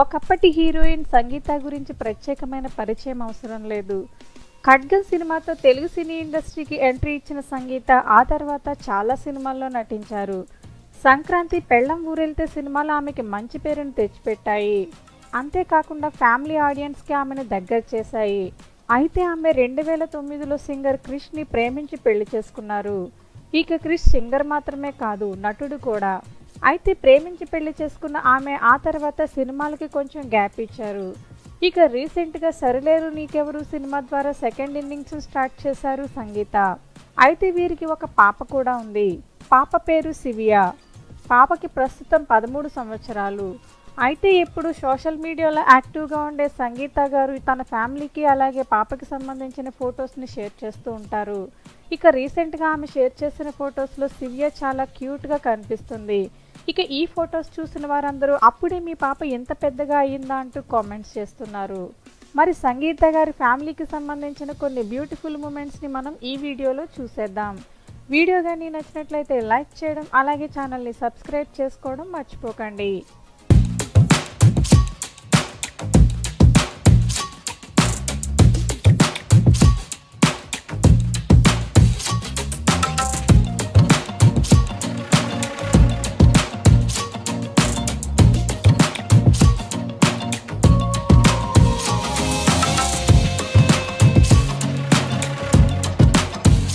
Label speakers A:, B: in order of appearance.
A: ఒకప్పటి హీరోయిన్ సంగీత గురించి ప్రత్యేకమైన పరిచయం అవసరం లేదు. ఖడ్గన్ సినిమాతో తెలుగు సినీ ఇండస్ట్రీకి ఎంట్రీ ఇచ్చిన సంగీత ఆ తర్వాత చాలా సినిమాల్లో నటించారు. సంక్రాంతి పెళ్ళం ఊరెళ్తే సినిమాలు ఆమెకి మంచి పేరును తెచ్చిపెట్టాయి. అంతేకాకుండా ఫ్యామిలీ ఆడియన్స్కి ఆమెను దగ్గర చేశాయి. అయితే ఆమె రెండు వేల తొమ్మిదిలో సింగర్ క్రిష్ని ప్రేమించి పెళ్ళి చేసుకున్నారు. ఇక క్రిష్ సింగర్ మాత్రమే కాదు నటుడు కూడా. అయితే ప్రేమించి పెళ్ళి చేసుకున్న ఆమె ఆ తర్వాత సినిమాలకి కొంచెం గ్యాప్ ఇచ్చారు. ఇక రీసెంట్గా సరిలేరు నీకెవరు సినిమా ద్వారా సెకండ్ ఇన్నింగ్స్ స్టార్ట్ చేశారు సంగీత. అయితే వీరికి ఒక పాప కూడా ఉంది. పాప పేరు సివియా పాపకి ప్రస్తుతం పదమూడు సంవత్సరాలు. అయితే ఇప్పుడు సోషల్ మీడియాలో యాక్టివ్గా ఉండే సంగీత గారు తన ఫ్యామిలీకి అలాగే పాపకి సంబంధించిన ఫొటోస్ని షేర్ చేస్తూ ఉంటారు. ఇక రీసెంట్గా ఆమె షేర్ చేసిన ఫొటోస్లో సివియా చాలా క్యూట్గా కనిపిస్తుంది. ఇక ఈ ఫొటోస్ చూసిన వారందరూ అప్పుడే మీ పాప ఎంత పెద్దగా అయ్యిందా అంటూ కామెంట్స్ చేస్తున్నారు. మరి సంగీత గారి ఫ్యామిలీకి సంబంధించిన కొన్ని బ్యూటిఫుల్ మూమెంట్స్ని మనం ఈ వీడియోలో చూసేద్దాం. వీడియో కానీ నచ్చినట్లయితే లైక్ చేయడం అలాగే ఛానల్ని సబ్స్క్రైబ్ చేసుకోవడం మర్చిపోకండి.